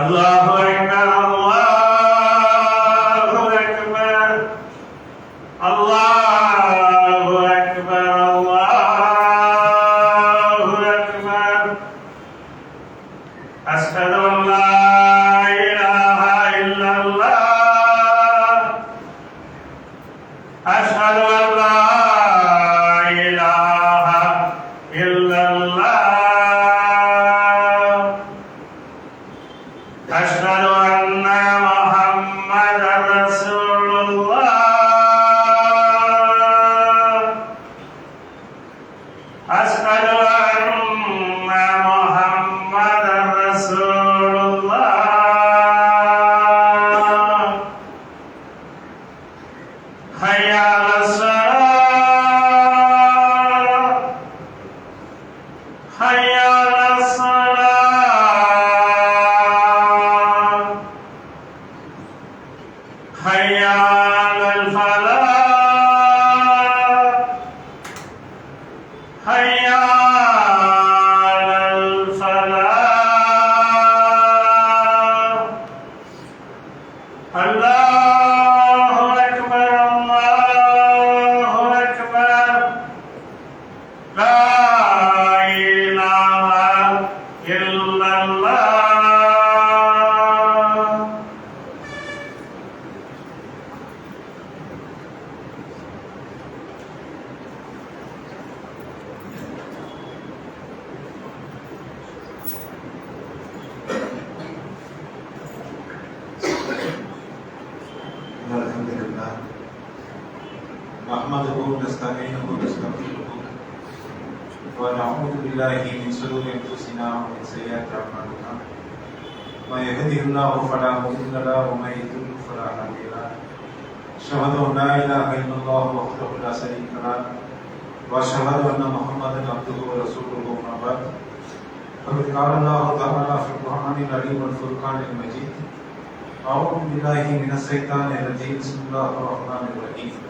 আল্লাহ نحمده ونستعينه ونستغفره. ونعوذ بالله من شرور أنفسنا ومن سيئات أعمالنا. من يهده الله فلا مضل له ومن يضلل فلا هادي له. أشهد أن لا إله إلا الله وحده لا شريك له. وأشهد أن محمدا عبده ورسوله أما بعد. فقد قال الله تعالى في القرآن العليم والفرقان المجيد أعوذ بالله من الشيطان الرجيم. بسم الله الرحمن الرحيم.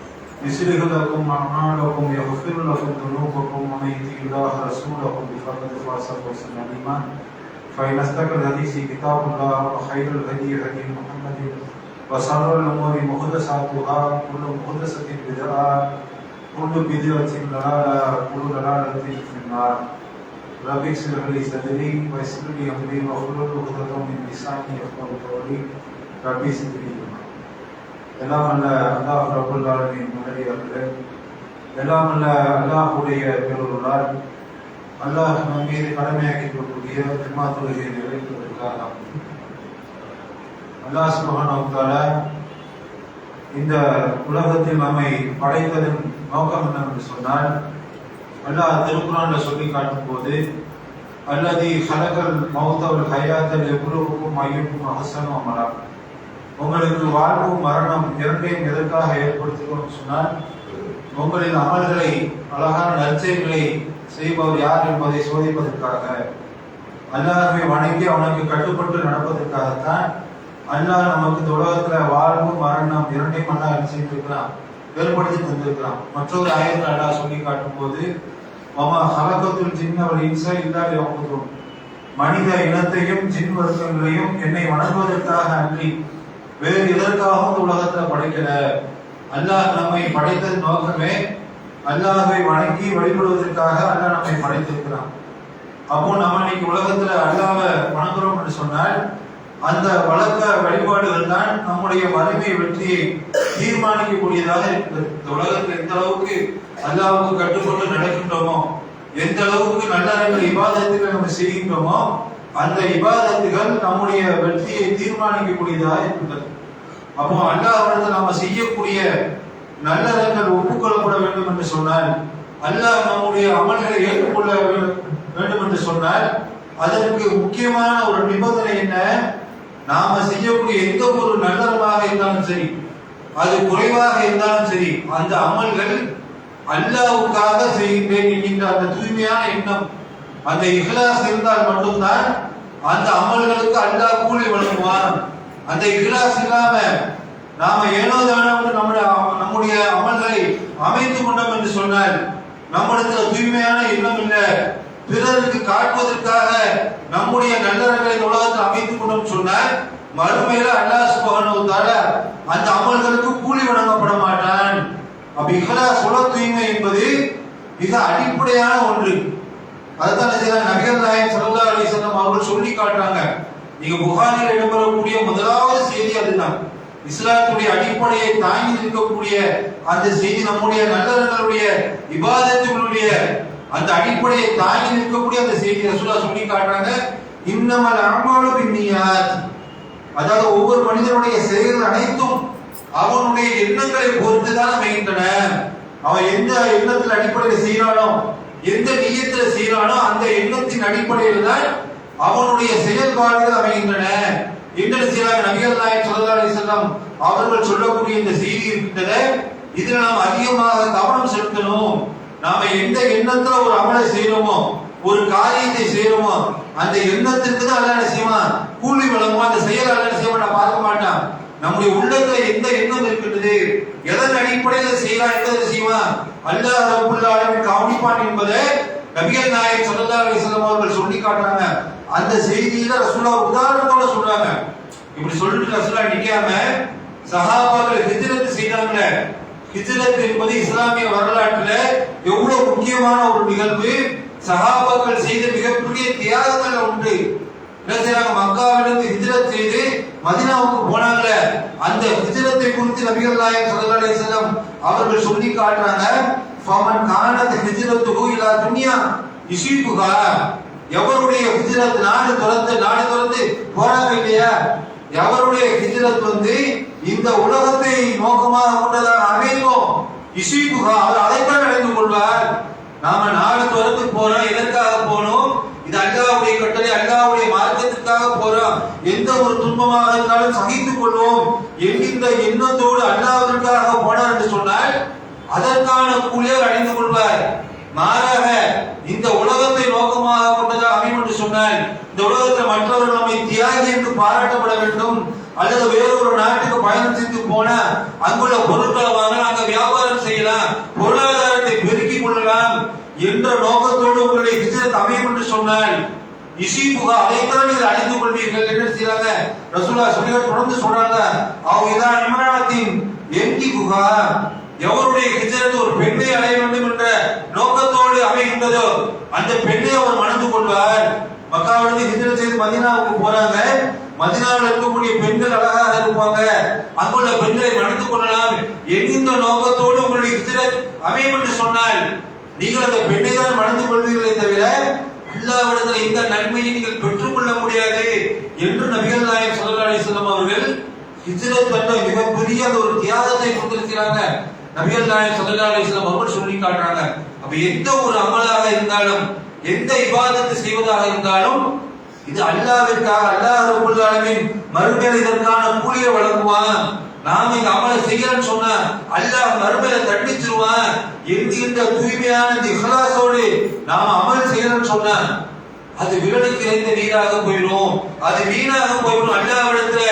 يصلح لكم أعمالكم، يغفر لكم ذنوبكم، ومن يطع الله ورسوله فقد فاز فوزا عظيما. فإن أصدق الحديث كتاب الله، وخير الهدي هدي محمد، وشر الأمور محدثاتها، كل محدثة بدعة، كل بدعة ضلالة، كل ضلالة في النار. رب اشرح لي صدري، ويسر لي أمري، واحلل عقدة من لساني يفقهوا قولي. رب زدني علما எல்லாம் அல்ல அல்லாஹ் ரபுல் ஆலமின் மனைவியர்களே எல்லாம் அல்ல அல்லாஹுடைய பெருளால் அல்லாஹ் நம் மீது கடமையாக்கி கொள்ளக்கூடிய ஜும்மா தொழுகையை நிறைவேற்றுவதற்காக. அல்லாஹ் சுபஹானஹு இந்த உலகத்தில் நம்மை படைத்ததன் நோக்கம் என்னவென்று சொன்னால் அல்லாஹ் திருக்குறான்ல சொல்லி காட்டும் போது அல்லது ஹலகல் மௌத்தவல் ஹயாத்தல் எவ்வளவுக்கும் ஐயுக்கும் அகசனும் அமலா உங்களுக்கு வாழ்வும் மரணம் இரண்டையும் எதற்காக ஏற்படுத்துகிறோம் சொன்னால் உங்களின் அமல்களை அழகான நற்செயல்களை செய்பவர் யார் என்பதை சோதிப்பதற்காக அல்லாஹை வணங்கி அவனுக்கு கட்டுப்பட்டு நடப்பதற்காகத்தான் அல்லாஹ் நமக்கு இந்த உலகத்துல வாழ்வு மரணம் இரண்டையும் அல்லாஹ் செய்திருக்கிறான்? ஏற்படுத்தி தந்திருக்கிறான். மற்றொரு ஆயத்தில் அல்லாஹ் சொல்லி காட்டும் போது மமா ஹலகத்துல் ஜின்னவல் இன்சா இல்லாத மனித இனத்தையும் ஜின் வர்க்கங்களையும் என்னை வணங்குவதற்காக அன்றி வேறு எதற்காகவும் இந்த உலகத்துல படைக்கல. அல்லாஹ் நம்மை படைத்தது நோக்கமே அல்லாஹை வணங்கி வழிபடுவதற்காக அல்லாஹ் நம்மை படைத்திருக்கிறான். அப்போ நம்ம இன்னைக்கு உலகத்துல அல்லாவை வணங்குறோம் என்று சொன்னால் அந்த வழக்க வழிபாடுகள் தான் நம்முடைய வலிமை வெற்றியை தீர்மானிக்கக்கூடியதாக இருக்கிறது. இந்த உலகத்தில் எந்த அளவுக்கு அல்லாவுக்கு கட்டுப்பட்டு நடக்கின்றோமோ எந்த அளவுக்கு நல்ல இபாதத்துகளை நம்ம செய்கின்றோமோ அந்த இபாதத்துகள் நம்முடைய வெற்றியை தீர்மானிக்கக்கூடியதாக இருக்கின்றது அப்போ அல்லாஹ் நம்ம செய்யக்கூடிய நல்லறங்கள் ஒப்புக்கொள்ளப்பட வேண்டும் என்று சொன்னால் அல்லாஹ் நம்முடைய அமல்களை ஏற்றுக்கொள்ள வேண்டும் வேண்டும் என்று சொன்னால் அதற்கு முக்கியமான ஒரு நிபந்தனை என்ன நாம செய்யக்கூடிய எந்த ஒரு நல்லறமாக இருந்தாலும் சரி அது குறைவாக இருந்தாலும் சரி அந்த அமல்கள் அல்லாவுக்காக செய்கின்றேன் என்கின்ற அந்த தூய்மையான எண்ணம் அந்த இஹ்லாஸ் இருந்தால் மட்டும்தான் அந்த அமல்களுக்கு அல்லாஹ் கூலி வழங்குவான் அந்த இஹ்லாஸ் இல்லாம நாம ஏனோ தானோன்னு நம்முடைய நம்முடைய அமல்களை அமைத்துக் கொண்டோம் என்று சொன்னால் நம்மிடத்துல தூய்மையான எண்ணம் இல்லை. பிறருக்கு காட்டுவதற்காக நம்முடைய நல்லறங்களை உலகத்தில் அமைத்துக் கொண்டோம் சொன்னால் மறுமையில அல்லாஹ் சுப்ஹானஹு அந்த அமல்களுக்கு கூலி வழங்கப்பட மாட்டான். அப்ப இஹ்லாஸ் உலக தூய்மை என்பது மிக அடிப்படையான ஒன்று. அதுதான் செய்யலாம் நபிகள் நாயகம் ஸல்லல்லாஹு அலைஹி அவர்கள் சொல்லி காட்டுறாங்க. நீங்க புகாரில் இடம்பெறக்கூடிய முதலாவது செய்தி அதுதான். இஸ்லாத்துடைய அடிப்படையை தாங்கி நிற்கக்கூடிய அந்த செய்தி நம்முடைய நல்லவர்களுடைய விவாதத்துகளுடைய அந்த அடிப்படையை தாங்கி நிற்கக்கூடிய அந்த செய்தி ரசூலா சொல்லி காட்டுறாங்க. இன்னமல் அன்பாலும் பின்னியாத். அதாவது ஒவ்வொரு மனிதனுடைய செயல்கள் அனைத்தும் அவனுடைய எண்ணங்களை பொறுத்து தான் அமைகின்றன. அவன் எந்த எண்ணத்தில் அடிப்படையில் செய்யறானோ எந்த நீயத்துல செய்யறானோ அந்த எண்ணத்தின் அடிப்படையில் தான் அவனுடைய செயல்பாடுகள் அமைகின்றன. என்ன செய்யறாங்க நபிகள் நாயக் ஸல்லல்லாஹு அலைஹி அவர்கள் சொல்லக்கூடிய இந்த செய்தி இருக்கின்றன. இதுல நாம் அதிகமாக கவனம் செலுத்தணும். நாம எந்த எண்ணத்துல ஒரு அமலை செய்யறோமோ ஒரு காரியத்தை செய்யறோமோ அந்த எண்ணத்திற்கு தான் அல்லாஹ் செய்வான்? கூலி வழங்குவான். அந்த செயல் அல்லாஹ் செய்வான்? பார்க்க மாட்டான். நம்முடைய உள்ளத்துல எந்த எண்ணம் இருக்கின்றது? எதன் அடிப்படையில் செய்யலாம்? என்பதை செய்வான்? அல்லாஹ் ரப்புல் ஆலமீன் கவனிப்பான் என்பதை நபிகள் நாயக் ஸல்லல்லாஹு அலைஹி வஸல்லம் அவர்கள் சொல்லி காட்டுறாங்க. அந்த செய்தியில ரசூலா உதாரணத்தோட சொல்றாங்க. இப்படி சொல்லிட்டு ரசூலா நிக்காம சஹாபாக்கள் ஹிஜ்ரத் செய்தாங்களே. ஹிஜ்ரத் என்பது இஸ்லாமிய வரலாற்றுல எவ்வளவு முக்கியமான ஒரு நிகழ்வு? சஹாபாக்கள் செய்த மிகப்பெரிய தியாகங்கள் உண்டு என்ன செய்றாங்க மக்காவிலிருந்து ஹிஜ்ரத் செய்து மதினாவுக்கு போனாங்களே அந்த ஹிஜ்ரத்தை குறித்து நபிகள் நாயகம் சல்லல்லாஹு அலைஹி வஸல்லம் அவர்கள் சொல்லி காட்டுறாங்க. ஃபமன் கானத் ஹிஜ்ரத்துஹு இலா துன்யா யுஸீபுஹா எவருடைய ஹிஜ்ரத் நாடு துரத்து நாடு துரத்து போறாங்க இல்லையா? எவருடைய ஹிஜ்ரத் வந்து இந்த உலகத்தை நோக்கமாக கொண்டதாக அமையுமோ? இசீபுகா அவர் அதைத்தான் அடைந்து கொள்வார். நாம நாடு துரத்து போறோம் எதற்காக போனோம் இது அல்லாவுடைய கட்டளை அல்லாவுடைய மார்க்கத்துக்காக போறோம் எந்த ஒரு துன்பமாக இருந்தாலும் சகித்துக் கொள்வோம் என்கின்ற எண்ணத்தோடு அல்லாவிற்காக போனார் என்று சொன்னால் அதற்கான கூலியை அடைந்து கொள்வார். மாறாக இந்த உலகத்தை நோக்கமாக கொண்டதாக அமையும் என்று சொன்னால் இந்த உலகத்தில் மற்றவர்கள் நம்மை தியாகி என்று பாராட்டப்பட வேண்டும். அல்லது வேறொரு நாட்டுக்கு பயணம் செய்து போன அங்குள்ள பொருட்களை வாங்க நாங்கள் வியாபாரம் செய்யலாம் பொருளாதாரத்தை பெருக்கிக் கொள்ளலாம் என்ற நோக்கத்தோடு உங்களுடைய ஹிஜ்ரத் அமையும் என்று சொன்னால் இசீபுகா அதைத்தான் நீங்கள் அடைந்து கொள்வீர்கள் என்ன செய்றாங்க ரசூலா சொல்லி தொடர்ந்து சொல்றாங்க. அவங்க இதான் இம்ரானத்தின் எம்டி புகா எவருடைய ஹிஜரத் ஒரு பெண்ணை அடைய வேண்டும் என்ற நோக்கத்தோடு அமைகின்றதோ அந்த பெண்ணை அவர் மணந்து கொள்வார். மக்காவிலிருந்து ஹிஜரத் செய்து மதீனாவுக்கு போறாங்க. மதினாவில் இருக்கக்கூடிய பெண்கள் அழகாக இருப்பாங்க. அங்குள்ள பெண்களை மணந்து கொள்ளலாம் என்கின்ற நோக்கத்தோடு உங்களுடைய ஹிஜரத் அமையும் என்று சொன்னால் நீங்கள் அந்த பெண்ணை தான் மணந்து கொள்வீர்களே தவிர அல்லாவிடத்தில் இந்த நன்மையை நீங்கள் பெற்றுக்கொள்ள முடியாது என்று நபிகள் நாயகம் ஸல்லல்லாஹு அலைஹி அவர்கள் ஹிஜ்ரத் பண்ண மிகப்பெரிய அந்த ஒரு தியாகத்தை கொடுத்திருக்கிறாங்க. நபிகள் நாயகம் ஸல்லல்லாஹு அலைஹி வஸல்லம் அவர்கள் சொல்லி காட்டுறாங்க. அப்ப எந்த ஒரு அமலாக இருந்தாலும் எந்த விவாதத்தை செய்வதாக இருந்தாலும் இது அல்லாவிற்காக அல்லாஹ் ரப்பல் ஆலமீன் மறுமையில் இதற்கான கூலியை வழங்குவான். நாம் இந்த அமல செய்யறோம்னு சொன்ன அல்லாஹ் மறுமையில தண்டிச்சிருவான். என்கின்ற தூய்மையான இந்த நாம் நாம அமல் செய்யறோம்னு சொன்ன அது விரலுக்கு இறைந்த நீராக போயிடும். அது வீணாக போயிடும். அல்லாவிடத்துல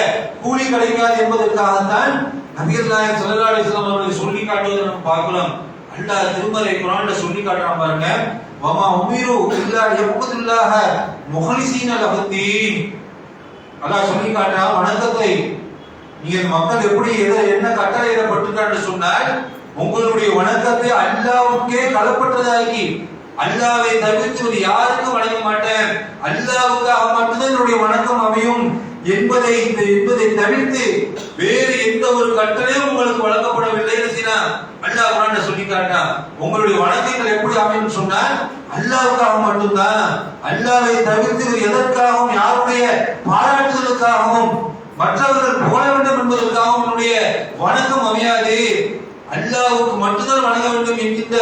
கூலி கிடைக்காது என்பதற்காகத்தான் நபிகள் நாயகம் சல்லா அலிஸ்லாம் அவர்களை சொல்லி காட்டுவதை நம்ம பார்க்கலாம் அல்லாஹ் திருமலை குர்ஆன்ல சொல்லி காட்டுறான் பாருங்க. வமா உமிரு இல்லா யபுதுல்லாஹ முஹ்லிசீன லஹுத்தீன் அல்லாஹ் சொல்லி காட்டுறான் வணக்கத்தை நீங்கள் மக்கள் எப்படி எதை என்ன கட்டளையிடப்பட்டிருக்கான்னு சொன்னால் உங்களுடைய வணக்கத்தை அல்லாவுக்கே களப்பட்டதாகி அல்லாவை தவிர்த்து யாருக்கும் வணங்க மாட்டேன். அல்லாவுக்காக மட்டும்தான் என்னுடைய வணக்கம் அமையும் என்பதை இந்த என்பதை தவிர்த்து வேறு எந்த ஒரு கட்டளையும் உங்களுக்கு வழங்கப்படவில்லை செய்யனா அல்லாஹ் குரான் சொல்லி காட்டான் உங்களுடைய வணக்கங்கள் எப்படி அமையும் சொன்னால் அல்லாவுக்காக மட்டும்தான். அல்லாவை தவிர்த்து எதற்காகவும் யாருடைய பாராட்டுதலுக்காகவும் மற்றவர்கள் புகழ வேண்டும் என்பதற்காக உன்னுடைய வணக்கம் அமையாது. அல்லாவுக்கு மட்டும்தான் வணங்க வேண்டும் என்கின்ற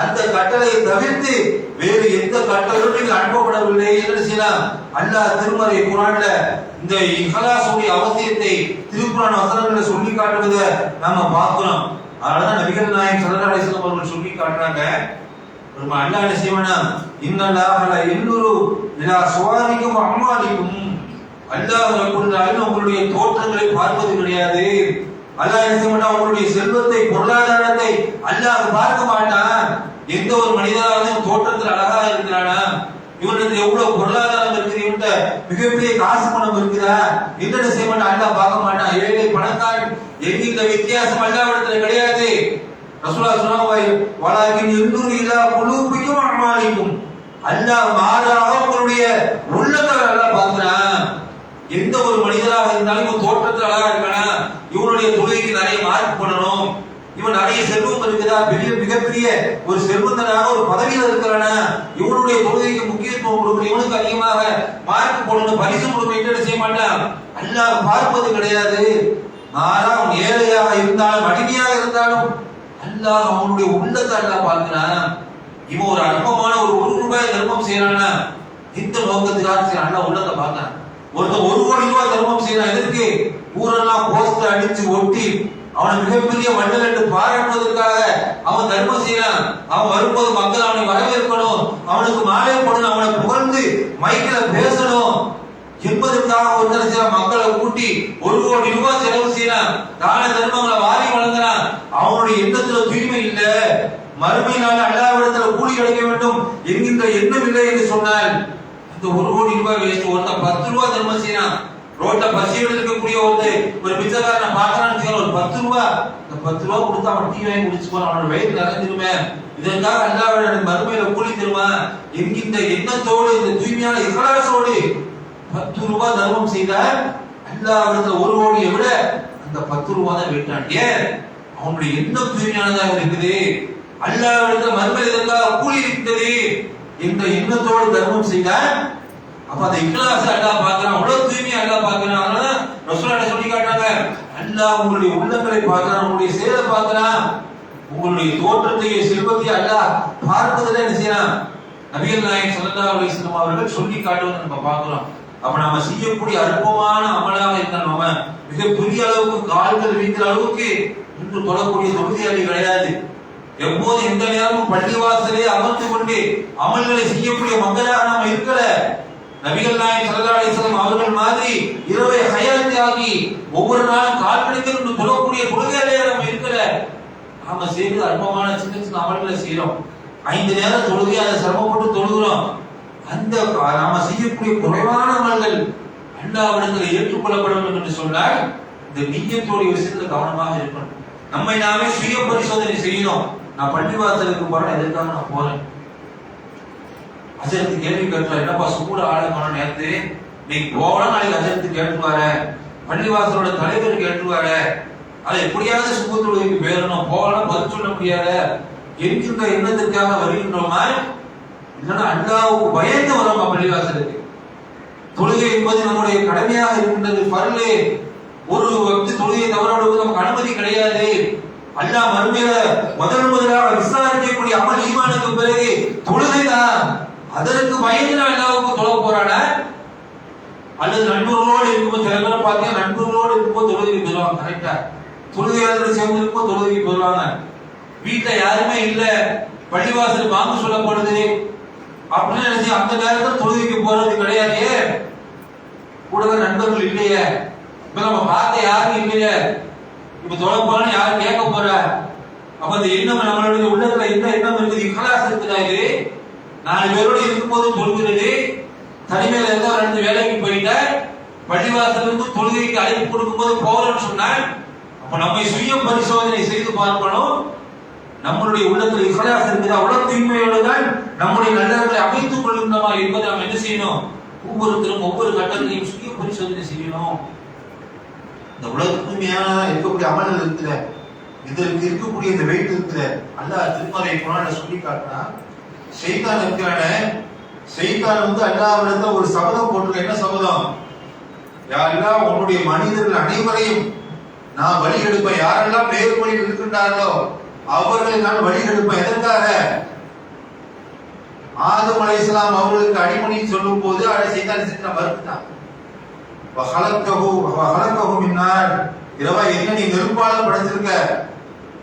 அந்த கட்டளையை தவிர்த்து வேறு எந்த கட்டளையும் நீங்கள் அனுப்பப்படவில்லை என்று செய்யலாம் அல்லாஹ் திருமறை குரான்ல இந்த இஹலாசுடைய அவசியத்தை திருக்குறான் வசனங்களை சொல்லி காட்டுவதை நாம பார்க்கிறோம். அதனாலதான் நபிகள் நாயகம் ஸல்லல்லாஹு அலைஹி அவர்கள் சொல்லி காட்டுறாங்க நம்ம அல்லாஹ் என்ன செய்வானா இன்னல்லாஹ லா சுவாரிக்கும் அம்மாலிக்கும் அல்லாஹ் ரப்பல் உங்களுடைய தோற்றங்களை பார்ப்பது கிடையாது. அல்லாஹ் என்ன செய்வானா உங்களுடைய செல்வத்தை பொருளாதாரத்தை அல்லாஹ் பார்க்க மாட்டான். எந்த ஒரு மனிதராவது தோற்றத்தில் அழகா இருக்கிறானா? இவனுக்கு எவ்வளவு பொருளாதாரம் இருக்குது? இவன்கிட்ட மிகப்பெரிய காசு பணம் இருக்குதா? என்னென்ன செய்ய மாட்டான் அல்லாஹ் பார்க்க மாட்டான். ஏழை பணக்காரன் என்கின்ற வித்தியாசம் அல்லாவிடத்துல கிடையாது. ரசூலா சொன்னாங்க வளாகின் எந்தூர் இல்லா குழுப்பிக்கும் அமாளிக்கும் அல்லாஹ் மாறாக உங்களுடைய உள்ளத்தை அல்லாஹ் பார்க்கிறான். எந்த ஒரு மனிதராக இருந்தாலும் இவன் தோற்றத்தில் அழகா இருக்கானா? இவனுடைய தொழுகைக்கு நிறைய மார்க் பண்ணணும். இவன் நிறைய செல்வம் இருக்குதா? பெரிய மிகப்பெரிய ஒரு செல்வந்தனாக ஒரு பதவியில இருக்கிறானா? இவனுடைய தொழுகைக்கு முக்கியத்துவம் கொடுக்கணும். இவனுக்கு அதிகமாக மார்க் போடணும். பரிசு கொடுக்கணும். செய்ய மாட்டான்? அல்லாஹ் பார்ப்பது கிடையாது. மாறா அவன் ஏழையாக இருந்தாலும் அடிமையாக இருந்தாலும் அல்லாஹ் அவனுடைய உள்ளத்தை அல்லாஹ் பார்க்கிறான். இவன் ஒரு அற்பமான ஒரு ஒரு ரூபாய் தர்மம் செய்யறானா? இந்த நோக்கத்துக்காக செய்யறான் அல்லாஹ் உள்ளத்தை பார்க்கிறான். ஒருத்தன் ஒரு கோடி ரூபாய் தர்மம் செய்யலாம் எதற்கு? ஊரெல்லாம் போஸ்ட் அடிச்சு ஒட்டி அவனை மிகப்பெரிய மண்டல் என்று பாராட்டுவதற்காக அவன் தர்மம் செய்யலாம் அவன் வரும்போது மக்கள் அவனை வரவேற்கணும். அவனுக்கு மாலை போடணும். அவனை புகழ்ந்து மைக்கில் பேசணும். என்பதற்காக ஒரு சில மக்களை கூட்டி ஒரு கோடி ரூபாய் செலவு செய்யலாம் தான தர்மங்களை வாரி வழங்குறான். அவனுடைய எண்ணத்துல தூய்மை இல்லை. மறுமை அல்லாவிடத்துல கூலி கிடைக்க வேண்டும் என்கின்ற எண்ணம் இல்லை என்று சொன்னால் இந்த ஒரு கோடி ரூபாய் வேஸ்ட் ஒருத்த பத்து ரூபாய் தர்மம் செய்யலாம் ரோட்ல பசியோடு இருக்கக்கூடிய ஒரு ஒரு பிச்சைக்காரனை பாக்குறான்னு ஒரு பத்து ரூபாய். இந்த பத்து ரூபா கொடுத்தா அவன் டீ வாங்கி குடிச்சு போறான். அவனோட வயிறு நிறைஞ்சிருமே இதற்காக அல்லாவிட எனக்கு மறுமையில கூலி தருவான் என்கின்ற எண்ணத்தோடு இந்த தூய்மையான இகலாசோடு பத்து ரூபாய் தர்மம் செய்தால் அல்லாவிடத்துல ஒரு கோடியை விட அந்த பத்து ரூபாய் தான் வெட்டான் ஏன்? அவனுடைய எண்ணம் தூய்மையானதாக இருக்குது. அல்லாவிடத்துல மறுமையில் இதற்காக கூலி இருக்கிறது இந்த எண்ணத்தோடு தர்மம் செய்ய அப்ப அந்த இக்லாஸ் அல்லா பார்க்கறான் அவ்வளவு தூய்மையா அல்லா பார்க்கறான். அதனால சொல்லி காட்டுறாங்க அல்லா உங்களுடைய உள்ளங்களை பார்க்கறான் உங்களுடைய செயலை பார்க்கறான். உங்களுடைய தோற்றத்தையும் செல்வத்தையும் அல்லா பார்ப்பதில் என்ன செய்யலாம் நபிகள் நாயக் சல்லா அலைஹி அவர்கள் சொல்லி காட்டுவதை நம்ம பார்க்கிறோம். அப்ப நாம செய்யக்கூடிய அற்பமான அமலாக இருந்தால் நம்ம மிக அளவுக்கு கால்கள் வைக்கிற அளவுக்கு இன்று தொடரக்கூடிய தொகுதியாளி கிடையாது. எப்போது எந்த நேரமும் பள்ளிவாசலே அமர்ந்து கொண்டு அமல்களை செய்யக்கூடிய மக்களாக நாம் இருக்கல. நபிகள் நாயகம் ஸல்லல்லாஹு அலைஹி அவர்கள் மாதிரி இரவை ஹயாத்தியாகி ஒவ்வொரு நாளும் கால் மணிக்கு தொழக்கூடிய கொள்கையிலே நம்ம இருக்கல. நாம செய்வது அற்பமான சின்ன சின்ன அமல்களை செய்யறோம் ஐந்து நேரம் தொழுகை அதை சிரமப்பட்டு தொழுகிறோம். அந்த நாம செய்யக்கூடிய குறைவான அமல்கள் அல்லாவிடத்தில் ஏற்றுக்கொள்ளப்பட வேண்டும் என்று சொன்னால் இந்த நீயத்தோடைய விஷயத்துல கவனமாக இருக்கணும். நம்மை நாமே சுய பரிசோதனை செய்யணும். நான் பள்ளிவாசலுக்கு போறேன் எதற்காக நான் போறேன்? அஜரத்து கேள்வி கேட்கல என்னப்பா ஸ்கூல ஆளு போன நேரத்து நீங்க போகலாம் நாளைக்கு அஜரத்து கேட்டுவார பள்ளிவாசலோட தலைவர் கேட்டுவார அது எப்படியாவது சுகத்தொழுகைக்கு பேரணும். போகலாம் பதில் சொல்ல முடியாத. என்கின்ற எண்ணத்திற்காக வருகின்றோமா? இல்லைன்னா அல்லாவுக்கு பயந்து வரோமா பள்ளிவாசலுக்கு தொழுகை என்பது நம்முடைய கடமையாக இருக்கின்றது. பரலே ஒரு வக்து தொழுகையை தவறவிடுவது நமக்கு அனுமதி கிடையாது. அல்லாஹ் மறுமையில முதல் முதலாக விசாரிக்கக்கூடிய அமல் ஈமானுக்கு பிறகு தொழுகைதான். அதற்கு பயந்து நான் அல்லாவுக்கு தொழ போறானா அல்லது நண்பர்களோடு இருக்கும்போது சில பேர் பார்த்தீங்கன்னா நண்பர்களோடு இருக்கும்போது தொழுகைக்கு போயிடுவாங்க. கரெக்டா தொழுகையாளர்கள் சேர்ந்து இருக்கும்போது தொழுகைக்கு போயிடுவாங்க. வீட்டுல யாருமே இல்ல. பள்ளிவாசல் வாங்க சொல்லப்படுது. அப்படின்னு நினைச்சு அந்த நேரத்தில் தொழுகைக்கு போறது கிடையாதே. கூட கூடவே நண்பர்கள் இல்லையே. இப்ப நம்ம பார்த்த யாரும் இல்லையே. இப்ப தொலை யாரும் கேட்க போற? அப்ப அந்த எண்ணம் நம்மளுடைய உள்ளத்துல என்ன எண்ணம் இருக்குது? இக்கலாஸ் இருக்குதா இது நாலு பேரோட இருக்கும்போது தொழுகிறது. தனிமையில இருந்தா ரெண்டு வேலைக்கு போயிட்ட பள்ளிவாசல் இருந்து தொழுகைக்கு அழைப்பு கொடுக்கும்போது போறோம்னு சொன்னால் அப்ப நம்மை சுய பரிசோதனை செய்து பார்க்கணும். நம்மளுடைய உள்ளத்தில் இகலாஸ் இருக்குதா? உலக தூய்மையோடு தான் நம்முடைய நல்லவர்களை அமைத்துக் கொள்கின்றமா என்பதை நாம் என்ன செய்யணும்? ஒவ்வொருத்தரும் ஒவ்வொரு கட்டத்திலையும் சுய பரிசோதனை செய்யணும். இந்த உலக தூய்மையான இருக்கக்கூடிய அமல் இருக்கிற இதற்கு இருக்கக்கூடிய இந்த வெயிட் இருக்கிற அல்லாஹ் திருமலை குரான சொல்லி காட்டினா செய்தானுக்கான செய்தான் வந்து அல்லாவிடத்துல ஒரு சபதம் போட்டு என்ன சபதம்? யாரெல்லாம் உன்னுடைய மனிதர்கள் அனைவரையும் நான் வழி எடுப்பேன் யாரெல்லாம் நேர் வழியில் இருக்கின்றார்களோ அவர்களை நான் வழி எடுப்பேன் எதற்காக? ஆதம் இஸ்லாம் அவர்களுக்கு அடிமணி சொல்லும் போது அதை செய்தான் செஞ்ச மறுத்துட்டான் இரவா என்ன நீ நெருப்பால படைச்சிருக்க?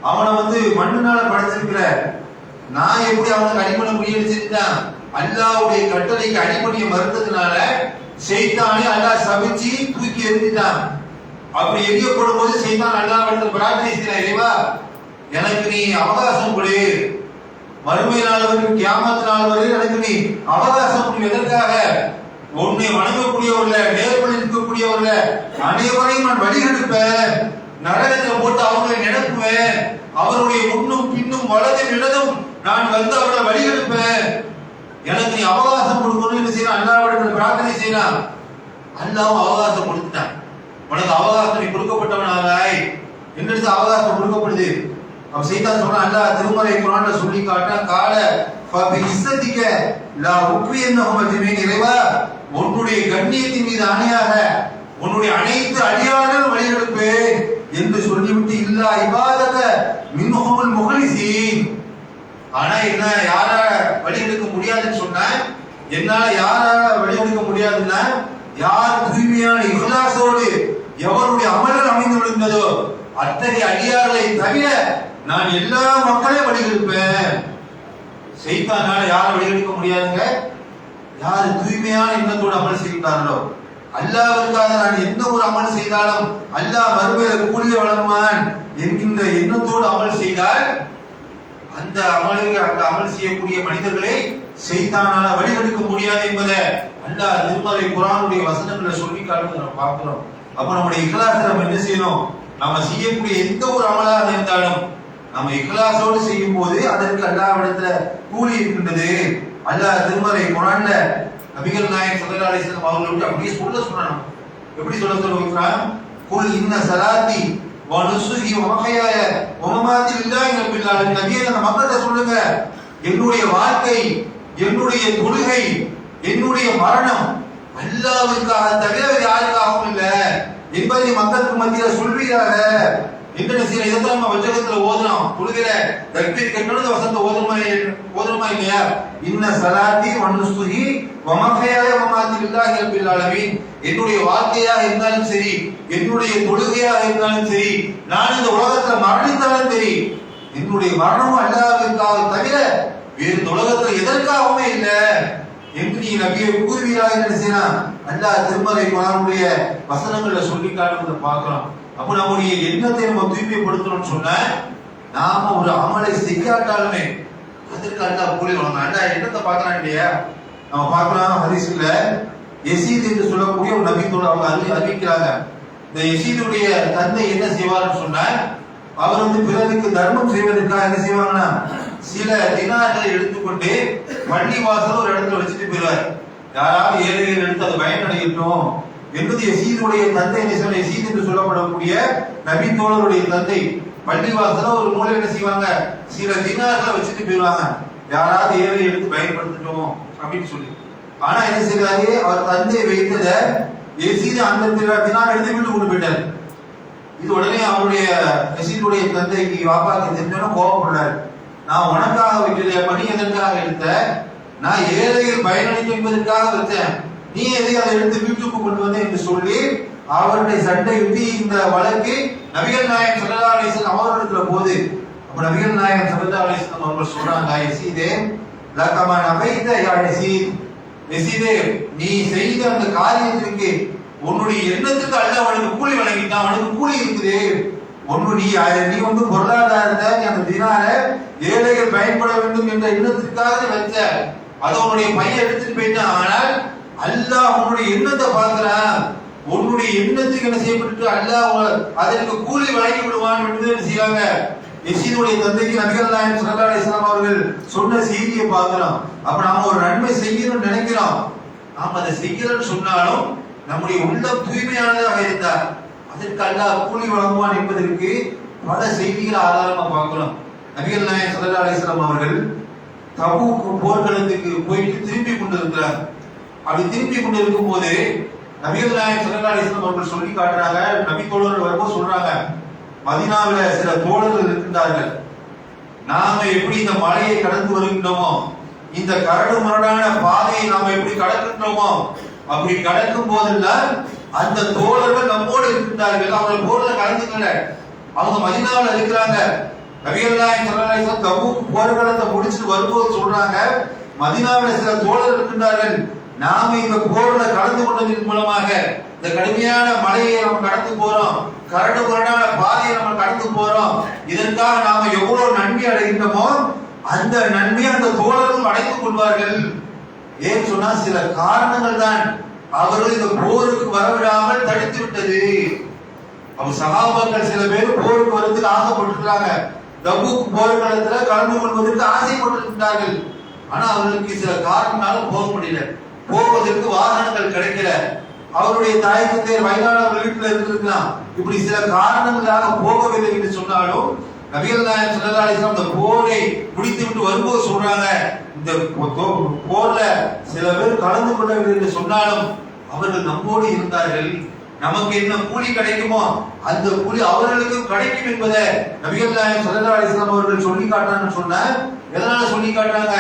அவனை வந்து மண்ணுனால படைச்சிருக்கிற. நான் எப்படி அவனுக்கு அடிமணி முயற்சிட்டான் அல்லாவுடைய கட்டளைக்கு அடிமணியை மறுத்ததுனால செய்தானே அல்லா சபிச்சு தூக்கி எரிஞ்சிட்டான் அப்படி எரியப்படும் போது செய்தான் அல்லா வந்து பிரார்த்தனை செய்யலாம் இறைவா எனக்கு நீ அவகாசம் கொடு. மறுமை நாள் வரைக்கும் கியாமத் நாள் எனக்கு நீ அவகாசம் எதற்காக? உன்னை வணங்கக்கூடியவர்கள நேர்வழி இருக்கக்கூடியவர்கள அனைவரையும் நான் வழிகெடுப்பேன் நரகத்துல போட்டு அவங்களை நினைப்புவேன் அவருடைய முன்னும் பின்னும் வலது நிலதும் நான் வந்து அவர்களை வழிகெடுப்பேன் எனக்கு நீ அவகாசம் கொடுக்கணும்னு என்ன செய்யலாம் அல்லாவிடத்தில் பிரார்த்தனை செய்யலாம் அல்லாவும் அவகாசம் கொடுத்துட்டான். உனக்கு அவகாசம் நீ கொடுக்கப்பட்டவனாகாய் என்று அவகாசம் கொடுக்கப்படுது? அவன் செய்தான் சொல்றான் அல்லாஹ் திருமறை குரான்ல சொல்லி காட்டான் கால ஃபபி இஸ்ஸதிக லா உக்ரியன்னஹும் அஜ்மீன் இறைவா உன்னுடைய கண்ணியத்தின் மீது ஆணையாக உன்னுடைய அனைத்து அடியார்கள் வழியெடுப்பேன் என்று சொல்லிவிட்டு இல்லா இவாதத மின்ஹுமுல் முகலிசீன் ஆனா என்ன யார வழியெடுக்க முடியாதுன்னு சொன்ன என்னால யார வழியெடுக்க முடியாதுன்னா யார் தூய்மையான இஹ்லாசோடு எவருடைய அமல்கள் அமைந்து விழுந்ததோ அத்தகைய அடியார்களை தவிர நான் எல்லா மக்களையும் வழிகெடுப்பேன் செய்தானால யாரும் வழிகெடுக்க முடியாதுங்க? யார் தூய்மையான எண்ணத்தோடு அமல் செய்கிறார்களோ அல்லாவிற்காக நான் எந்த ஒரு அமல் செய்தாலும் அல்லாஹ் மறுமையில கூலிய வழங்குவான் என்கின்ற எண்ணத்தோடு அமல் செய்தால் அந்த அமலுக்கு அந்த அமல் செய்யக்கூடிய மனிதர்களை செய்தானால வழிகெடுக்க முடியாது என்பதை அல்லாஹ் திருமலை குரானுடைய வசனங்களை சொல்லி காட்டுவதை நம்ம பார்க்கிறோம். அப்ப நம்முடைய இகலாசை நம்ம என்ன செய்யணும்? நம்ம செய்யக்கூடிய எந்த ஒரு அமலாக இருந்தாலும் நம்ம இகலாசோடு செய்யும் போது அதற்கு அல்லாவிடத்துல கூலி இருக்கின்றது. அல்லாஹ் திருமறை குரான்ல நபிகள் நாயகம் சல்லா அலைஹி அவர்களை விட்டு அப்படியே சொல்ல சொல்றான் எப்படி சொல்ல சொல்லுகிறான்? குல் இன்ன சலாத்தி வனுசுகி வகையாய வமமாத்தி லில்லாஹி ரப்பில் ஆலமீன். நபியே அந்த மக்கள்கிட்ட சொல்லுங்க. என்னுடைய வாழ்க்கை என்னுடைய தொழுகை என்னுடைய மரணம் அல்லாவுக்காக தவிர யாருக்காகவும் இல்லை என்பதை மக்களுக்கு மத்தியில் சொல்வீராக. என்ன செய்யற இதை நம்ம வச்சகத்துல ஓதுறோம். தொழுகிற தக்பீர் கட்டணும் வசந்த ஓதுமா ஓதுமா இல்லையா? இன்ன சலாத்தி வனுசுகி வமஹயாய வமமாத்தி லில்லாஹி ரப்பில் ஆலமீன். என்னுடைய வாழ்க்கையாக இருந்தாலும் சரி என்னுடைய தொழுகையாக இருந்தாலும் சரி நான் இந்த உலகத்துல மரணித்தாலும் சரி என்னுடைய மரணமும் அல்லாவிற்காக தவிர வேறு உலகத்துல எதற்காகவுமே இல்லை. என்று நீ நபியை கூறுவீராக என்ன செய்யலாம்? அல்லாஹ் திருமறை குரானுடைய வசனங்களை சொல்லி காட்டுவதை பார்க்கிறோம் அப்ப நம்முடைய எண்ணத்தை நம்ம தூய்மைப்படுத்தணும்னு சொன்ன நாம ஒரு அமலை செய்யாட்டாலுமே அதற்கு அல்லாஹ் கூலி வழங்க. அல்லாஹ் எண்ணத்தை பார்க்கறான் இல்லையா? நம்ம பார்க்கலாம் ஹரிசுல எசீத் என்று சொல்லக்கூடிய ஒரு நபித்தோடு அவங்க அறி அறிவிக்கிறாங்க. இந்த எசீதுடைய தந்தை என்ன செய்வார்னு சொன்ன அவர் வந்து பிறருக்கு தர்மம் செய்வதற்காக என்ன செய்வாங்கன்னா சில தினார்களை எடுத்துக்கொண்டு வண்டி வாசல் ஒரு இடத்துல வச்சுட்டு போயிடுவார். யாராவது ஏழைகள் எடுத்து அது பயனடையட்டும். என்பது எசீதுடைய தந்தை என்ன சொல்ல எசீத் என்று சொல்லப்படக்கூடிய நபி தோழருடைய தந்தை பள்ளிவாசல ஒரு மூலையில என்ன செய்வாங்க? சில தினார்களை வச்சுட்டு போயிடுவாங்க. யாராவது ஏழை எடுத்து பயன்படுத்துட்டோம் அப்படின்னு சொல்லி. ஆனா என்ன செய்யறாரு அவர் தந்தை வைத்தத எசீது அந்த தினார் எடுத்து வீட்டு கொண்டு போயிட்டார். இது உடனே அவருடைய எசீதுடைய தந்தைக்கு வாப்பாக்கு தெரிஞ்சோன்னா கோபப்படுறாரு. நான் உனக்காக வைக்கலைய பணி எதற்காக எடுத்த? நான் ஏழையில் பயனளிக்கும் என்பதற்காக வச்சேன். நீ எதை அதை எடுத்து வீட்டுக்கு கொண்டு வந்து என்று சொல்லி அவருடைய சண்டை விட்டு இந்த வழக்கு நபிகள் நாயகம் சல்லா அலிஸ்லாம் அவர்களிடத்துல போகுது அப்ப நபிகள் நாயகம் சல்லா அலிசன் அவர்கள் சொல்றாங்க எசீதே லக்கமா நபைத யா எசீத் நீ செய்த அந்த காரியத்திற்கு உன்னுடைய எண்ணத்துக்கு அல்ல அவனுக்கு கூலி வழங்கிட்டான் அவனுக்கு கூலி இருக்குது. ஒன்று நீ நீ வந்து பொருளாதாரத்தை நீ அந்த தினார ஏழைகள் பயன்பட வேண்டும் என்ற எண்ணத்திற்காக வச்ச. அது உன்னுடைய பையன் எடுத்துட்டு போயிட்டான் ஆனால் அல்லாஹ் உன்னுடைய எண்ணத்தை பார்க்கிறான். உன்னுடைய எண்ணத்துக்கு என்ன செய்யப்பட்டு அல்லாஹ் அதற்கு கூலி வழங்கி விடுவான் என்று என்ன செய்வாங்க? எசீதுடைய தந்தைக்கு நபிகள் நாயகம் சல்லா அலைஹி அவர்கள் சொன்ன செய்தியை பார்க்கிறோம். அப்ப நாம ஒரு நன்மை செய்யணும்னு நினைக்கிறோம். நாம் அதை செய்யலன்னு சொன்னாலும் நம்முடைய உள்ளம் தூய்மையானதாக இருந்தால் அதற்கு அல்லாஹ் கூலி வழங்குவான் என்பதற்கு பல செய்திகள் ஆதாரமா பார்க்கிறோம். நபிகள் நாயகம் சல்லா அலைஹி அவர்கள் தபு போர்களுக்கு போயிட்டு திரும்பி கொண்டிருக்கிறார். அப்படி திருப்பி கொண்டு இருக்கும் போது நபிகள் நாயகம் ஸல்லல்லாஹு அவர்கள் சொல்லி காட்டுறாங்க நபி தோழர்கள் வரும்போது சொல்றாங்க மதினாவில சில தோழர்கள் இருக்கின்றார்கள். நாம எப்படி இந்த மலையை கடந்து வருகின்றோமோ இந்த கரடு முரடான பாதையை நாம எப்படி கடக்கின்றோமோ அப்படி கடக்கும் போதெல்லாம் அந்த தோழர்கள் நம்மோடு இருக்கின்றார்கள். அவர்கள் போர்ல கலந்துக்கல அவங்க மதினாவில் இருக்கிறாங்க. நபிகள்லாய் சொல்லலாம் தபு போர்க்களத்தை முடிச்சுட்டு வரும்போது சொல்றாங்க மதினாவில் சில தோழர் இருக்கின்றார்கள். நாம இந்த போர்ல கலந்து கொண்டதன் மூலமாக இந்த கடுமையான மலையை நம்ம கடந்து போறோம். கரடு முரடான பாதையை நம்ம கடந்து போறோம். இதற்காக நாம எவ்வளவு நன்மை அடைகின்றோமோ அந்த நன்மை அந்த தோழரும் அடைத்துக் கொள்வார்கள். ஏன் சொன்னா சில காரணங்கள் தான் அவர்கள் இந்த போருக்கு வரவிடாமல் தடுத்து விட்டது. அவங்க சகாபாக்கள் சில பேர் போருக்கு வரதுக்கு ஆசைப்பட்டிருக்கிறாங்க. தபுக் போர்க்களத்துல கலந்து கொள்வதற்கு ஆசைப்பட்டிருக்கிறார்கள். ஆனா அவர்களுக்கு சில காரணங்களாலும் போக முடியல. போவதற்கு வாகனங்கள் கிடைக்கல. அவருடைய தாய்க்கு தேர் வயதான வீட்டுல இருந்திருக்கலாம் இப்படி சில காரணங்களாக போகவில்லை என்று சொன்னாலும் நபிகள் நாயகம் ஸல்லல்லாஹு அலைஹி இந்த போரை முடித்து விட்டு வரும்போது சொல்றாங்க இந்த போர்ல சில பேர் கலந்து கொள்ளவில்லை என்று சொன்னாலும் அவர்கள் நம்மோடு இருந்தார்கள். நமக்கு என்ன கூலி கிடைக்குமோ அந்த கூலி அவர்களுக்கும் கிடைக்கும் என்பதை நபிகள் நாயகம் ஸல்லல்லாஹு அவர்கள் சொல்லி காட்டான்னு சொன்ன எதனால சொல்லி காட்டுறாங்க?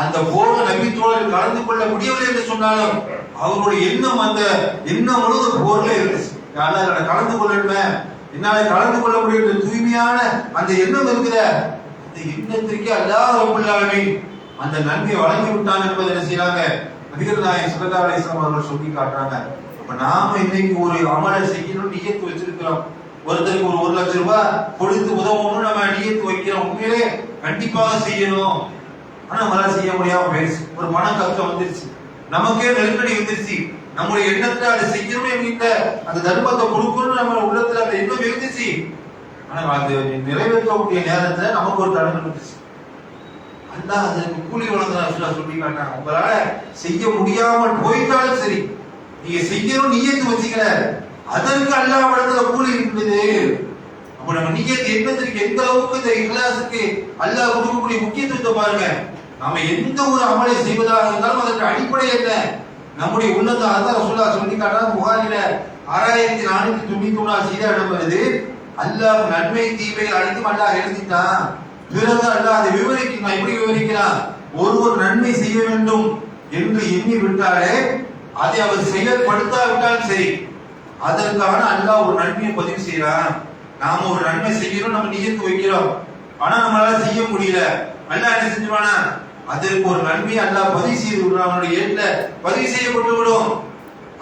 அந்த போன நபி தோழர் கலந்து கொள்ள முடியவில்லை என்று சொன்னாலும் அவருடைய எண்ணம் அந்த எண்ணம் முழுவதும் போர்ல இருந்துச்சு. கலந்து கொள்ளணுமே. என்னால கலந்து கொள்ள முடியும் தூய்மையான அந்த எண்ணம் இருக்குத அந்த எண்ணத்திற்கு அல்லாத ரப்பல் அந்த நன்மை வழங்கி விட்டான் என்பதை என்ன செய்யறாங்க நபிகள் நாயகம் ஸல்லல்லாஹு அவர்கள் சொல்லி காட்டுறாங்க. அப்ப நாம இன்னைக்கு ஒரு அமலை செய்யணும் நியத்து வச்சிருக்கிறோம். ஒருத்தருக்கு ஒரு ஒரு லட்சம் ரூபாய் கொடுத்து உதவணும்னு நம்ம நியத்து வைக்கிறோம். உண்மையிலே கண்டிப்பாக செய்யணும். ஆனா நம்மளால செய்ய முடியாம போயிடுச்சு ஒரு மன கஷ்டம் வந்துருச்சு. நமக்கே நெருக்கடி வந்துருச்சு. நம்முடைய எண்ணத்துல அதை செய்யணும் என்கிட்ட அந்த தர்மத்தை கொடுக்கணும்னு நம்ம உள்ளத்துல அந்த எண்ணம் இருந்துச்சு. ஆனா அது நிறைவேற்றக்கூடிய நேரத்துல நமக்கு ஒரு தடங்கள் இருந்துச்சு அல்லா அதற்கு கூலி வழங்குறா சொல்லி வேண்டாம் உங்களால செய்ய முடியாமல் போயிட்டாலும் சரி நீங்க செய்யணும் நீயத்து வச்சுக்கல. அதற்கு அல்லாஹ் வழங்குற கூலி இருக்குது அப்ப நம்ம நீயத்து எண்ணத்திற்கு எந்த அளவுக்கு இந்த இஹ்லாசுக்கு அல்லாஹ் கொடுக்கக்கூடிய முக்கியத்துவத்தை பாருங்க. நாம எந்த ஒரு அமலை செய்வதாக இருந்தாலும் அதற்கு அடிப்படை என்ன? நம்முடைய உள்ளத்தை அதான் ரசூல்லா சொல்லி காட்டுறாங்க புகாரில ஆறாயிரத்தி நானூத்தி தொண்ணூத்தி ஒண்ணாவது செய்த இடம் வருது. அல்லாஹ் நன்மை தீமை அனைத்தும் அல்லாஹ் எழுதிட்டான். பிறகு அல்லாஹ் அதை விவரிக்கிறான் எப்படி விவரிக்கிறான்? ஒருவர் நன்மை செய்ய வேண்டும் என்று எண்ணி விட்டாலே அதை அவர் செயல்படுத்தாவிட்டாலும் சரி அதற்கான அல்லாஹ் ஒரு நன்மையை பதிவு செய்யறான் நாம ஒரு நன்மை செய்யறோம் நம்ம நியத்து வைக்கிறோம். ஆனா நம்மளால செய்ய முடியல. அல்லாஹ் என்ன செஞ்சுவானா அதற்கு ஒரு நன்மையை அல்லாஹ் பதிவு செய்து விடுறான். அவனுடைய ஏட்ல பதிவு செய்யப்பட்டு விடும்.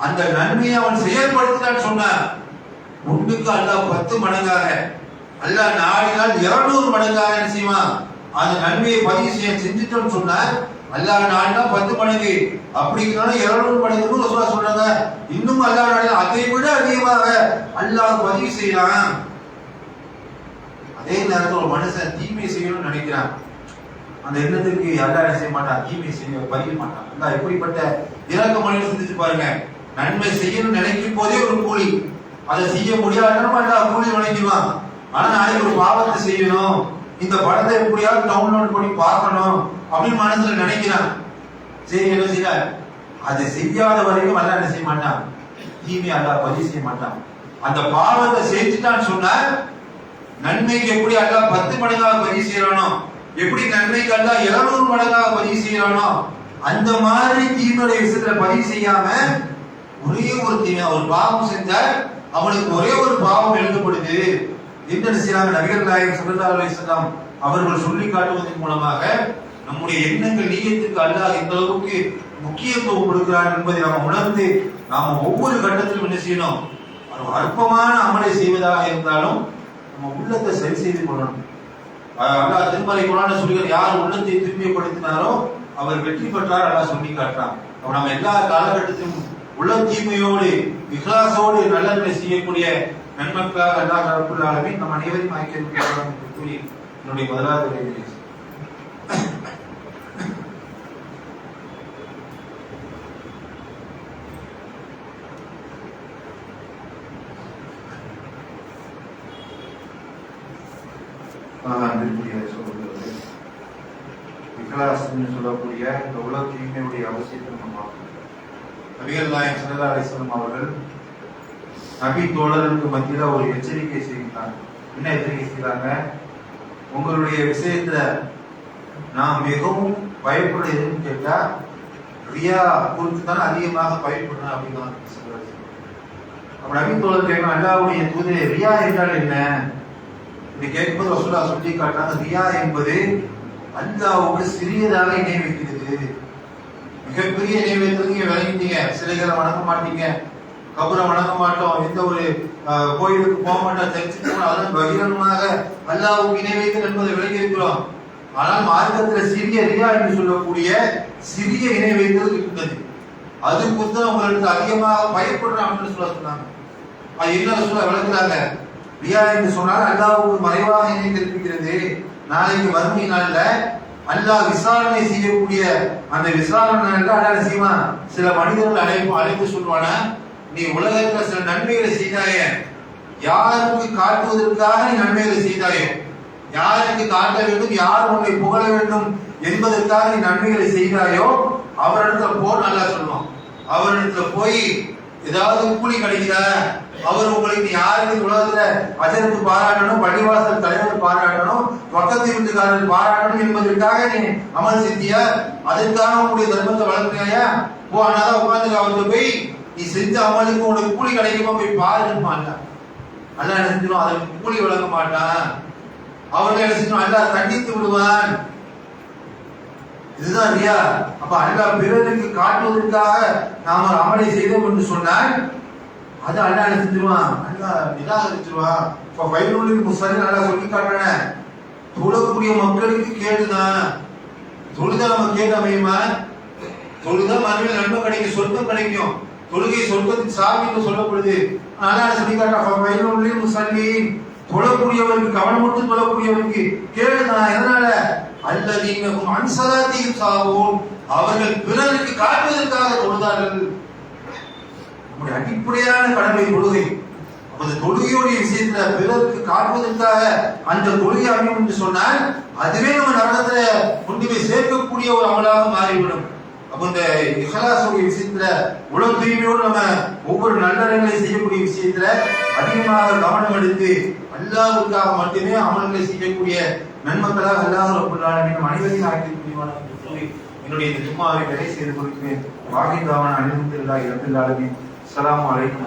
அந்த நன்மையை அவன் செயல்படுத்தினான்னு சொன்னான். ஒண்ணுக்கு அல்லாஹ் பத்து மடங்காக அல்லாஹ் நாள் இருநூறு மடங்காக என்ன செய்வான்? அந்த நன்மையை பதிவு செய்ய செஞ்சுட்டோம்னு சொன்னார். அல்லாஹ் நாடுனா பத்து மடங்கு. அப்படிங்கிறனால இருநூறு மடங்கு ரசூலா சொல்றாங்க இன்னும் அல்லாஹ் நாடினா அதை விட அதிகமாக அல்லாஹ் பதிவு செய்யலாம் அதே நேரத்தில் ஒரு மனுஷன் தீமை செய்யணும்னு நினைக்கிறான். அந்த எண்ணத்துக்கு அல்லாஹ் என்ன செய்ய மாட்டான் தீமை செய்ய பதிய மாட்டான் அல்லாஹ் எப்படிப்பட்ட இறக்க மனிதன் சிந்திச்சு பாருங்க. நன்மை செய்யணும்னு நினைக்கும் போதே ஒரு கூலி. அதை செய்ய முடியாதுன்னு அல்லாஹ் கூலி வழங்கிடுவான் ஆனா நாளைக்கு ஒரு பாவத்தை செய்யணும். இந்த படத்தை எப்படியாவது டவுன்லோட் பண்ணி பார்க்கணும் அப்படின்னு மனசுல நினைக்கிறான். சரி என்ன செய்யற அதை செய்யாத வரைக்கும் அல்ல என்ன செய்ய மாட்டான்? தீமை அல்லாஹ் பதிவு செய்ய மாட்டான். அந்த பாவத்தை செஞ்சுட்டான்னு சொன்ன நன்மைக்கு எப்படி அல்ல பத்து மடங்காக பதிவு செய்யறானோ எப்படி நன்மைக்கு அல்லாஹ் இருநூறு மடங்காக பதிவு செய்யறானோ அந்த மாதிரி தீமையுடைய விஷயத்துல பதிவு செய்யாம ஒரே ஒரு தீமை ஒரு பாவம் செஞ்சால் அவனுக்கு ஒரே ஒரு பாவம் எழுதப்படுது என்று என்ன செய்யறாங்க நபிகள் நாயகம் ஸல்லல்லாஹு அவர்கள் சொல்லி காட்டுவதன் மூலமாக நம்முடைய எண்ணங்கள் நீயத்துக்கு அல்லாஹ் எந்த அளவுக்கு முக்கியத்துவம் கொடுக்கிறான் என்பதை நாம் உணர்ந்து நாம் ஒவ்வொரு கட்டத்திலும் என்ன செய்யணும்? அற்பமான அமலை செய்வதாக இருந்தாலும் நம்ம உள்ளத்தை சரி செய்து கொள்ளணும். அல்லாஹ் திருமலை குரான சொல்லுகிற யார் உள்ளத்தை தூய்மைப்படுத்தினாரோ அவர் வெற்றி பெற்றார் அல்லாஹ் சொல்லி காட்டுறான் அவர் நம்ம எல்லா காலகட்டத்திலும் உள்ள தீமையோடு விகாசோடு நல்லதை செய்யக்கூடிய நன்மக்களாக அல்லாஹ் ரப்புல் ஆலமீன் நம்ம அனைவரையும் ஆக்கியிருக்கிறார் என்று கூறி என்னுடைய முதலாவது ஏன் இந்த உலக தீமையுடைய அவசியத்தை நம்ம பார்க்கணும். நபிகள் நாயகம் சல்லா அலிஸ்லாம் அவர்கள் நபி தோழருக்கு மத்தியில் ஒரு எச்சரிக்கை செய்கிறாங்க என்ன எச்சரிக்கை செய்கிறாங்க உங்களுடைய விஷயத்துல நான் மிகவும் பயப்படுறது எதுன்னு கேட்டா ரியா குறித்து தான் அதிகமாக பயப்படுறேன் அப்படின்னு தான் சொல்றாரு அப்ப நபி தோழர் கேட்கணும் அல்லாவுடைய தூதே ரியா என்றால் என்ன? இப்படி கேட்கும்போது வசூலா சொல்லி காட்டினாங்க ரியா என்பது அல்லாவுக்கு சிறியதாக இணை வைக்கிறது மிகப்பெரிய இணை விளங்கிட்டீங்க சிலைகளை வணங்க மாட்டீங்க. கபரை வணங்க மாட்டோம். எந்த ஒரு கோயிலுக்கு போக மாட்டோம். தெரிஞ்சுக்கணும் அதெல்லாம் பகிரங்கமாக அல்லாவுக்கு இணைவைத்தல் என்பதை விளங்கி இருக்கிறோம். ஆனால் மார்க்கத்தில் சிறிய ரியா என்று சொல்லக்கூடிய சிறிய இணை வைத்தல் இருந்தது அது குறித்து உங்களுக்கு அதிகமாக பயப்படுறாங்க அப்படின்னு சொல்ல சொன்னாங்க. அது என்ன சொல்ல விளக்குறாங்க? ரியா என்று சொன்னால் அல்லாவுக்கு மறைவாக இணைந்திருக்கிறது நாளைக்கு வறுமை நாளில் அல்லாஹ் விசாரணை செய்யக்கூடிய அந்த விசாரணை நாள்ல அல்லாஹ் செய்வான் சில மனிதர்கள் அழைப்பு அழைத்து சொல்வான நீ உலகத்துல சில நன்மைகளை செய்தாய யாருக்கு காட்டுவதற்காக நீ நன்மைகளை செய்தாயோ யாருக்கு காட்ட வேண்டும் யார் உன்னை புகழ வேண்டும் என்பதற்காக நீ நன்மைகளை செய்தாயோ அவரிடத்துல போ நல்லா சொல்லுவான். அவரிடத்துல போய் ஏதாவது கூலி கிடைக்குதா அவர் உங்களுக்கு யாருக்கு இந்த உலகத்துல அஜருக்கு பாராட்டணும் பள்ளிவாசல் தலைவர் பாராட்டணும் பக்கத்து வீட்டுக்காரர் பாராட்டணும் என்பதற்காக நீ அமல் செஞ்சியா அதற்காக உங்களுடைய தர்மத்தை வளர்க்கிறாயா? ஓ ஆனாதான் உட்கார்ந்து அவர்கிட்ட போய் நீ செஞ்ச அமலுக்கு உனக்கு கூலி கிடைக்குமா? போய் பாருன்னு மாட்டான் அல்ல என்ன செஞ்சிடும் அதற்கு கூலி வழங்க மாட்டான். அவர்கள் என்ன செஞ்சிடும் அல்லாஹ் கண்டித்து விடுவான். இதுதான் ரியா. அப்ப அல்லாஹ் பிறருக்கு காட்டுவதற்காக நாம் ஒரு அமலை செய்தோம் என்று சொன்னால் அது அண்ணா என்ன செஞ்சிருவான் நல்லா நிராகரிச்சிருவான் இப்ப வயலுள்ளில் முசல்லி நல்லா சொல்லி காட்டுறேன். தொழக்கூடிய மக்களுக்கு கேடுதான் தொழுதான் நம்ம கேடு அமையுமா? தொழுதா மறுமையில் நன்மை கிடைக்கும் சொர்க்கம் கிடைக்கும். தொழுகை சொர்க்கத்தின் சாமி என்று சொல்லப்படுது அதனால சொல்லி காட்டுறேன் வயலுள்ளில் முசல்லி தொழக்கூடியவருக்கு கவனம் மட்டும் தொழக்கூடியவருக்கு கேடுதான் எதனால? அல்லது அன்சலாத்தையும் சாவோம் அவர்கள் பிறருக்கு காட்டுவதற்காக தொழுதார்கள். நம்முடைய அடிப்படையான கடமை தொழுகை. அந்த தொழுகையுடைய விஷயத்துல பிறருக்கு காட்டுவதற்காக அந்த தொழுகை அமையும் என்று சொன்னால் அதுவே நம்ம நரகத்துல கொண்டு போய் சேர்க்கக்கூடிய ஒரு அமலாக மாறிவிடும். அப்ப இந்த இஹலாசுடைய விஷயத்துல உலக தூய்மையோடு நம்ம ஒவ்வொரு நல்லறங்களை செய்யக்கூடிய விஷயத்துல அதிகமாக கவனம் எடுத்து அல்லாவுக்காக மட்டுமே அமல்களை செய்யக்கூடிய நன்மக்களாக அல்லாஹ் ரப்பல் அனைவரையும் ஆக்கி என்று என்னுடைய இந்த ஜும்மாவை நிறைவு செய்து கொடுக்கிறேன். வாகிதாவான அனுமதி இல்லா இரபில் আসসালামু আলাইকুম।